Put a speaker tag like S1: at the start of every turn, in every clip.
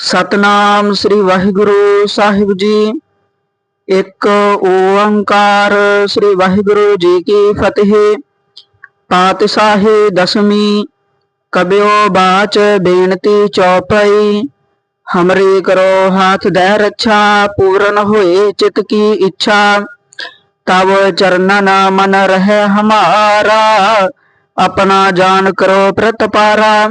S1: ਸਤਨਾਮ ਸ੍ਰੀ ਵਾਹਿਗੁਰੂ ਸਾਹਿਬ ਜੀ। ਇੱਕ ਓੰਕਾਰ ਸ੍ਰੀ ਵਾਹਿਗੁਰੂ ਜੀ ਕੀ ਫਤਿਹ। ਪਾਤਸ਼ਾਹੀ ਦਸਮੀ ਕਬਿਓ ਬਾਚ ਬੇਨਤੀ ਚੌਪਈ। ਹਮਰੀ ਕਰੋ ਹਾਥ ਦੇ ਰੱਛਾ, ਪੂਰਨ ਹੋਏ ਚਿਤ ਕੀ ਇੱਛਾ। ਤਵ ਚਰਨਨ ਮਨ ਰਹਿ ਹਮਾਰਾ, ਆਪਣਾ ਜਾਨ ਕਰੋ ਪ੍ਰਤਪਾਰਾ।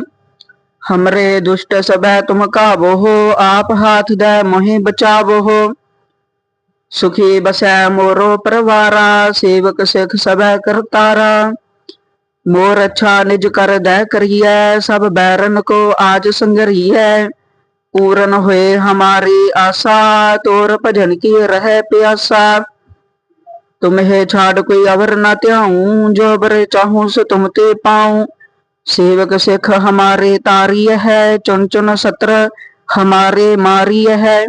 S1: हमरे दुष्ट सबै तुम काबो हो आप हाथ दे मोहि बचावो हो सुखी बसै मोरो परवारा सेवक सिख सबै करतारा मोर अच्छा निज कर दे करिए सब बैरन को आज संगरिए पूरन हुए हमारी आशा तोर भजन की रह प्यासा तुम्हें छाड़ कोई अवर न त्याऊं जो बर चाहूं सो तुम ते पाऊं सेवक सिख हमारे तारिय है चुन चुन सत्र हमारे मारिय है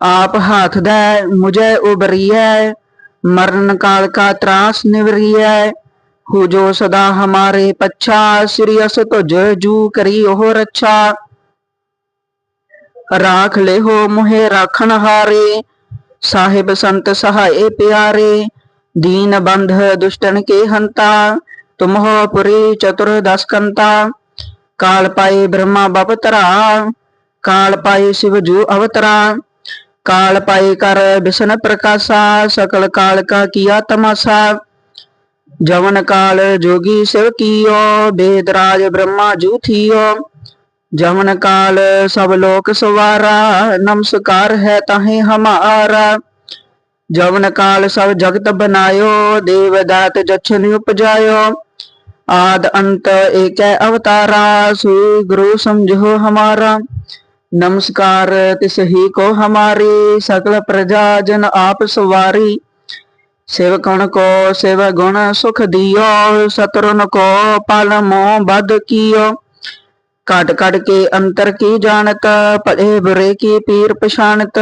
S1: आप हाथ दे मुझे उबरिय मरण काल का त्रास निवरिय हो जो सदा हमारे पच्छा श्रीयस तुझ जू करी ओह रच्छा राख ले हो मुहे राखन हारे साहिब संत सहाय प्यारे दीन बंध दुष्टन के हंता तुम ਤੁਮ ਹੋ ਪੁਰੀ ਚਤੁਰ ਦਸਕੰਤਾ ਕਾਲ ਪਾਏ ਬ੍ਰਹਮਾ ਬਪਤਰਾ ਕਾਲ ਪਾਏ ਸ਼ਿਵ ਜੂ ਅਵਤਰਾ, ਕਾਲ ਪਾਏ ਕਰ ਬਿਸ਼ਨ ਪ੍ਰਕਾਸ਼ਾ, ਸਕਲ ਕਾਲ ਕਾ ਕੀਆ ਤਮਾਸ਼ਾ, ਜਵਨ ਕਾਲ ਜੋਗੀ ਸਿਵ ਕੀਓ ਬੇਦਰਾਜ ਬ੍ਰਹਮਾ ਜੂ ਥੀਓ ਜਮਨ ਕਾਲ ਸਭ ਲੋਕ ਸਵਾਰਾ, ਨਮਸਕਾਰ ਹੈ ਤਾਹੇ ਹਮਾਰਾ ਜਮਨ ਕਾਲ ਸਭ ਜਗਤ ਬਨਾਇਓ ਦੇਵਦਾਤ ਜਛਨ ਉਪਜਾਇਓ ਆਦ ਅੰਤ ਏਕੈ ਅਵਤਾਰਾ, ਸ੍ਰੀ ਗੁਰੂ ਸਮਝੋ ਹਮਾਰਾ। ਨਮਸਕਾਰ ਤਿਸ ਹੀ ਕੋ ਹਮਾਰੀ, ਸਕਲ ਪ੍ਰਜਾ ਜਨ ਆਪ ਸਵਾਰੀ। ਸੇਵਕਣ ਕੋ ਸੇਵਾ ਗੁਣ ਸੁਖ ਦਿਓ ਸਤਰਨ ਕੋ ਪਾਲ ਮੋਹ ਬਦ ਕੀਓ। ਕਟ ਕਟ ਕੇ ਅੰਤਰ ਕੀ ਜਾਣਤ, ਭਲੇ ਬੁਰੇ ਕੀ ਪੀਰ ਪਛਾਨਤ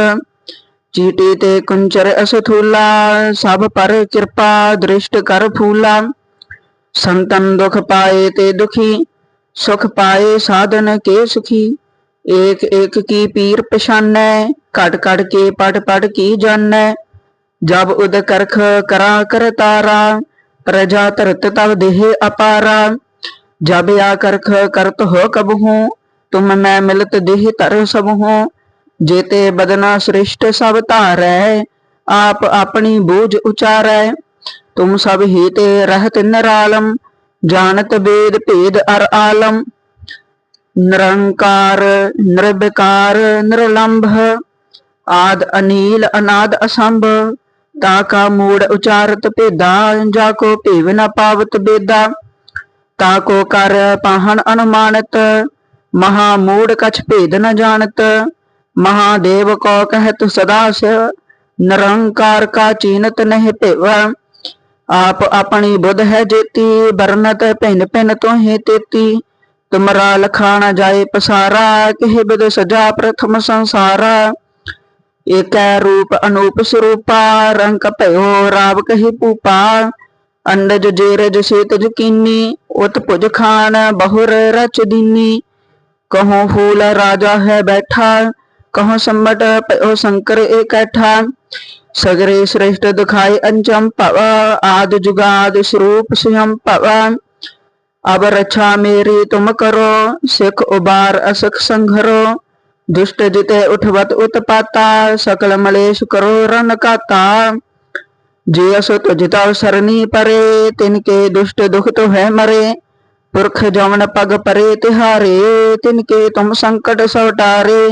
S1: ਚੀਟੀ ਤੇ ਕੁੰਚਰ ਅਸਥੂਲਾ, ਸਭ ਪਰ ਕਿਰਪਾ ਦ੍ਰਿਸ਼ਟ ਕਰ ਫੂਲਾ। ਸੰਤਨ ਦੁਖ ਪਾਏ ਤੇ ਦੁਖੀ, ਸੁਖ ਪਾਏ ਸਾਧਨ ਕੇ ਸੁਖੀ। ਏਕ ਏਕ ਕੀ ਪੀਰ ਪਛਾਨੈ ਘਟ ਘਟ ਕੇ ਪਟ ਪਟ ਕੀ ਜਾਣੈ। ਜਬ ਉਦ ਕਰਖ ਕਰਾ ਕਰਤਾਰਾ ਪ੍ਰਜਾ ਤਰਤ ਤਵ ਦੇਹ ਅਪਾਰਾ। ਜਬ ਆ ਕਰਖ ਕਰਤ ਹੋ ਕਬਹੂ ਤੁਮ ਮੈਂ ਮਿਲਤ ਦੇਹ ਤਰ ਸਭਹੂ ਜੇਤੇ ਬਦਨਾ ਸ੍ਰਿਸ਼ਟ ਸਭ ਧਾਰੈ, ਆਪ ਆਪਣੀ ਬੋਝ ਉਚਾਰੈ। तुम सब ही ते रहत निरालम जानत वेद भेद अर आलम निरंकार निर्विकार निरलंभ आद अनील अनाद असंभ ताका मूड उचारत भेदा जाको भेव न पावत बेदा ताको कर पाहन अनुमानत महामूड कछ भेद न जानत महादेव को कहत सदा शिव निरंकार का चीनत नहीं आप अपनी बुध है जेती, बरनत भिन्न भिन्न तो ही तेती। तुमरा लखा न जाए पसारा, कहे बिद सजा प्रथम संसारा। एक रूप अनूप स्वरूपा रंग भयो राव कही पूपा। अंडज जेरज सेत जकीनी उत पुज खान बहुर रच दीनी। कहो फूल राजा है बैठा, कहो संबट पयो शंकर एकैठा ਸਗਰੇ ਸ੍ਰੇਸ਼ਟ ਦਿਖਾਈ ਅੰਚਮ ਭਵ, ਆਦ ਜੁਗਾਦ ਸਰੂਪ ਸਿਹੰ ਭਵ। ਅਬ ਰਛਾ ਮੇਰੀ ਤੁਮ ਕਰੋ, ਸਿਖ ਉਬਾਰ ਅਸਖ ਸੰਘਰੋ। ਦੁਸ਼ਟ ਜਿਤੇ ਉਠਵਤ ਉਤਪਾਤਾ, ਸਕਲ ਮਲੇਸ਼ ਕਰੋ ਰਨ ਕਾਤਾ। ਜੇ ਅਸੋ ਤੁਜਿਤਾ ਸਰਨੀ ਪਰੇ, ਤਿਨ ਕੇ ਦੁਸ਼ਟ ਦੁਖ ਤੋ ਹੈ ਮਰੇ। ਪੁਰਖ ਜਮਨ ਪਗ ਪਰੇ ਤਿਹਾਰੇ, ਤਿਨ ਕੇ ਤੁਮ ਸੰਕਟ ਸਵਟਾਰੇ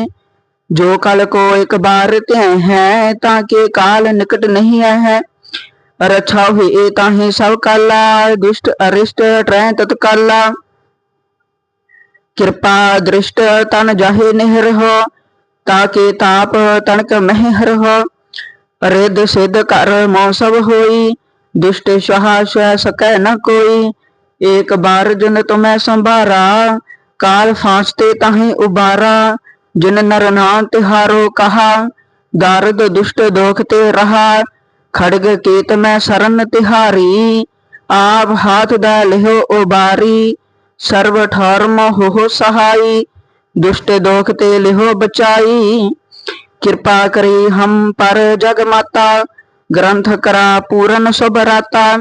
S1: ਜੋ ਕਲ ਕੋ ਇੱਕ ਬਾਰ ਧਿਆਇ ਹੈ, ਤਾਂ ਕਿ ਕਾਲ ਨਿਕਟ ਨਹੀਂ ਆਇਆ ਹੈ ਰਛਾ ਹੋਈ ਇਹ ਤਾਹੇ ਸਭ ਕਾਲਾ, ਦੁਸ਼ਟ ਅਰਿਸ਼ਟ ਟ੍ਰੈ ਤਤ ਕਾਲਾ। ਕਿਰਪਾ ਦ੍ਰਿਸ਼ਟ ਤਨ ਜਾਹੇ ਨਿਹਰ ਹੋ, ਤਾਂ ਕਿ ਤਾਪ ਤਣਕ ਮਹਿ ਹਰ ਹੋ। ਰਿਦ ਸਿਧ ਕਰ ਮੌਸਬ ਹੋਈ, ਦੁਸ਼ਟ ਸਹਾਸ਼ ਸਕੈ ਨ ਕੋਈ। ਏਕ ਬਾਰ ਜਨ ਤੁਮੈ ਸੰਭਾਰਾ, ਕਾਲ ਫਾਂਸਤੇ ਤਾਹੇ ਉਬਾਰਾ। ਨਰ ਨਾਮ ਤਿਹਾਰੋ ਕਹਾ, ਦਰਦ ਦੁਸ਼ਟ ਦੋਖ ਤੇ ਰਹਾ, ਖੜਗ ਕੀਤ ਮੈਂ ਸਰਨ ਤਿਹਾਰੀ, ਆਪ ਹਾਥ ਦਾ ਲਿਹੋ ਉਬਾਰੀ ਸਰਬ ਠਰਮ ਹੋ ਸਹਾਈ, ਦੁਸ਼ਟ ਦੋਖ ਤੇ ਲਿਹੋ ਬਚਾਈ। ਕਿਰਪਾ ਕਰੀ ਹਮ ਪਰ ਜਗ ਮਾਤਾ, ਗ੍ਰੰਥ ਕਰਾ ਪੂਰਨ ਸੁਭ ਰਾਤਾ,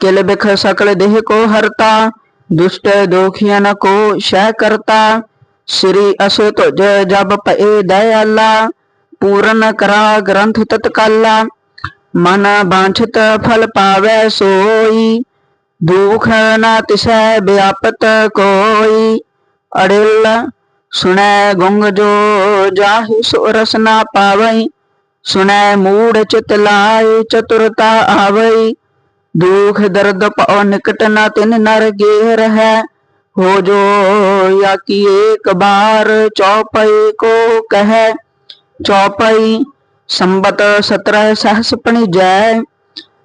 S1: ਕਿਲ ਬਿਖ ਸਕਲ ਦੇਹ ਕੋ ਹਰਤਾ, ਦੁਸ਼ਟ ਦੋਖੀਨ ਕੋ ਸ਼ੈ ਕਰਤਾ। ਸ੍ਰੀ ਅਸ ਤੁਜ ਜਬ ਭਏ ਦਇਆਲਾ, ਪੂਰਨ ਕਰਾ ਗ੍ਰੰਥ ਤਤਕਾਲਾ ਮਨ ਬਾਂਛਿਤ ਫਲ ਪਾਵੈ ਸੋਈ, ਦੁਖ ਨਾ ਤਿਸੈ ਵਿਆਪਤ ਕੋਈ। ਅੜਿਲ ਸੁਣੈ ਗੁੰਗ ਜੋ ਜਾਹਿ ਸੋ ਰਸ ਨਾ ਸੁਣੈ ਮੂੜ ਚਿਤ ਲਾਇ ਚਤੁਰਤਾ ਆਵਈ। ਦੁਖ ਦਰਦ ਪਉ ਨਿਕਟ ਨਾ ਤਿਨ ਨਰ ਗੇਰ ਹੈ ਹੋ ਜੋ या कि एक बार चौपाई को कह चौपाई संबत सत्रह सहस पणि जय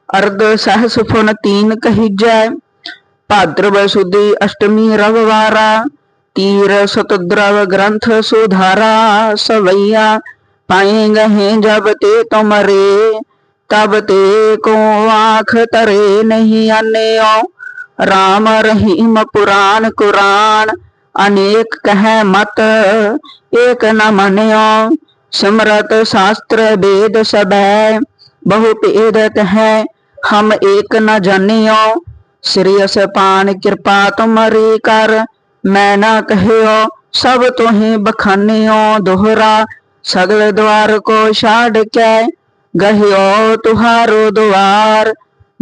S1: अर्ध सहस फुन तीन कही जय भाद्रव सुदी अष्टमी रववारा तीर सतद्रव ग्रंथ सुधारा सवैया पाए गहे जब ते तुम रे तब ते को आख तरे नहीं आने ओ ਰਾਮ ਰਹੀਮ ਪੁਰਾਨ ਕੁਰਾਨ, ਅਨੇਕ ਕਹੈ ਮਤ, ਏਕ ਨ ਮੰਨਿਓ। ਸਿਮਰਤ ਸ਼ਾਸਤਰ ਵੇਦ ਸਬੈ ਬਹੁ ਭੇਦਤ ਹੈ ਹਮ ਏਕ ਨ ਜਾਣਿਓ। ਸ੍ਰੀ ਅਸਪਾਨ ਕਿਰਪਾ ਤੁਮਰੀ ਕਰ, ਮੈਂ ਨਾ ਕਹਿਓ, ਸਭ ਤੁਹੀ ਬਖਾਨਿਓ। ਦੋਹਰਾ ਸਗਲ ਦਵਾਰ ਕੋ ਛਾੜ ਕੇ, ਗਹਿਓ ਤੁਹਾਰੋ ਦੁਆਰ।